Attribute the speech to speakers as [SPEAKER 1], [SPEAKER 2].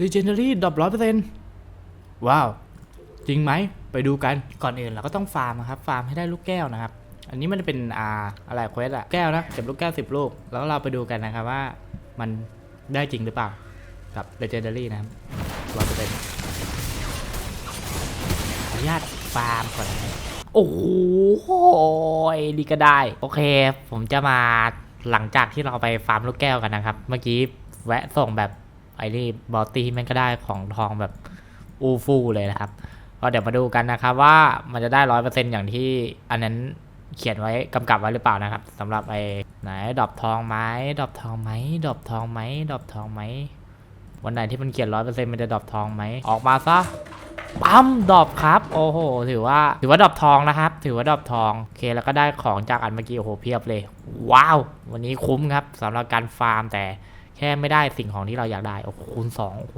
[SPEAKER 1] Legendary ดรอปร้อยเปอร์เซ็นต์ว้าว จริงไหม ไปดูกัน ก่อนอื่นเราก็ต้องฟาร์มนะครับ ฟาร์มให้ได้ลูกแก้วนะครับ อันนี้มันเป็นอ่าอะไรเควสอะแก้วนะ เก็บลูกแก้วสิบลูก แล้วเราไปดูกันนะครับว่ามันได้จริงหรือเปล่า กับ Legendary นะครับร้อยเปอร์เซ็นต์ขออนุญาตฟาร์มก่อนนะครับโอ้โหดีก็ได้ โอเค ผมจะมาหลังจากที่เราไปฟาร์มลูกแก้วกันนะครับ เมื่อกี้แวะส่งแบบ ไอ้นี่บอตตี้มันก็ได้ของทองแบบอูฟูเลยนะครับก็เดี๋ยวมาดูกันนะครับว่ามันจะได้ร้อยเปอร์เซ็นต์อย่างที่อันนั้นเขียนไว้กำกับไว้หรือเปล่านะครับสำหรับไอ้ไหนดรอปทองไหมดรอปทองไหมดรอปทองไหมดรอปทองไหมวันไหนที่มันเขียนร้อยเปอร์เซ็นต์มันจะดรอปทองไหมออกมาซะปั๊มดรอปครับ โอ้โห ถือว่า ถือว่าดรอปทองนะครับ ถือว่าดรอปทอง โอเค แล้วก็ได้ของจากอันเมื่อกี้ โอ้โห เพียบเลย ว้าว วันนี้คุ้มครับสำหรับการฟาร์มแต่ แค่ไม่ได้สิ่งของที่เราอยากได้ โอ้โหคูณสองโอ้โห